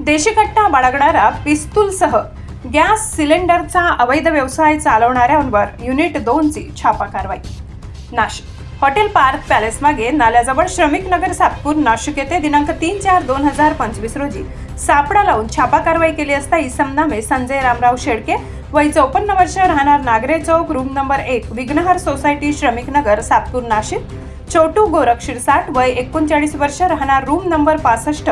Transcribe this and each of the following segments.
देशीकट्टा बाळगणारा पिस्तूलसह gas सिलेंडरचा अवैध व्यवसाय चालवणाऱ्यांवर युनिट दोनची छापा कारवाई. नाशिक हॉटेल पार्क पॅलेस मागे नाल्याजवळ श्रमिक नगर सातपूर नाशिक येथे दिनांक तीन चार दोन हजार पंचवीस रोजी सापडा लावून छापा कारवाई केली असता इसम नामे संजय रामराव शेडके वय चौपन्न वर्ष राहणार नागरे चौक रूम नंबर एक विघ्नहर सोसायटी श्रमिक नगर सातपूर नाशिक। छोटू गोरख शिरसाट वय एकोणचाळीस वर्ष राहणार रूम नंबर पासष्ट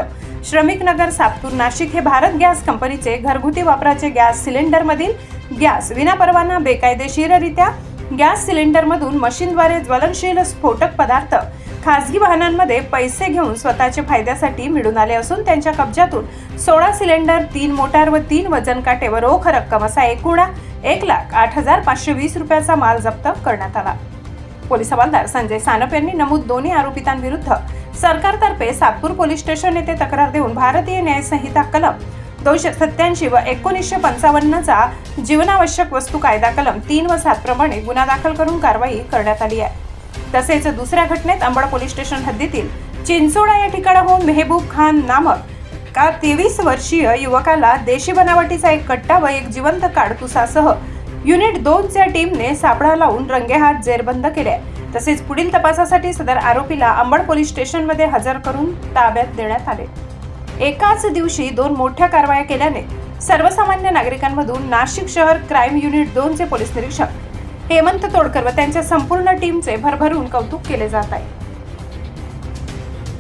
श्रमिक नगर सातपूर नाशिक हे भारत गॅस कंपनीचे घरगुती वापराचे गॅस सिलेंडरमधील गॅस विनापरवाना बेकायदेशीररित्या गॅस सिलेंडरमधून मशीनद्वारे ज्वलनशील स्फोटक पदार्थ खासगी वाहनांमध्ये पैसे घेऊन स्वतःचे फायद्यासाठी मिळून आले असून त्यांच्या कब्जातून सोळा सिलेंडर तीन मोटार व तीन वजन काटे व रोख रक्कम असा एकूणा एक लाख आठ हजार पाचशे वीस रुपयाचा माल जप्त करण्यात आला. पोलीस हवालदार संजय सानप यांनी नमूद दोन्ही आरोपितांविरुद्ध सरकारतर्फे सातपूर पोलीस स्टेशन येथे तक्रार देऊन भारतीय न्यायसंहिता कलम दोनशे सत्याऐंशी व एकोणीसशे पंचावन्नचा जीवनावश्यक वस्तू कायदा कलम तीन व सात प्रमाणे गुन्हा दाखल करून कारवाई करण्यात आली आहे. तसेच दुसऱ्या घटनेत अंबड पोलीस स्टेशन हद्दीतील चिंचोडा या ठिकाणाहून मेहबूब खान नामक का तेवीस वर्षीय युवकाला देशी बनावटीचा एक कट्टा व एक जिवंत काडतुसासह युनिट दोनच्या टीमने सापळा लावून रंगेहात जेरबंद केले. तसेच पुढील तपासासाठी सदर आरोपीला अंबड पोलीस स्टेशनमध्ये हजर करून ताब्यात देण्यात आले. एकाच दिवशी दोन मोठ्या कारवाया केल्याने सर्वसामान्य नागरिकांमधून नाशिक शहर क्राईम युनिट दोनचे पोलीस निरीक्षक हेमंत तोडकर व त्यांच्या संपूर्ण टीमचे भरभरून कौतुक केले जात आहे.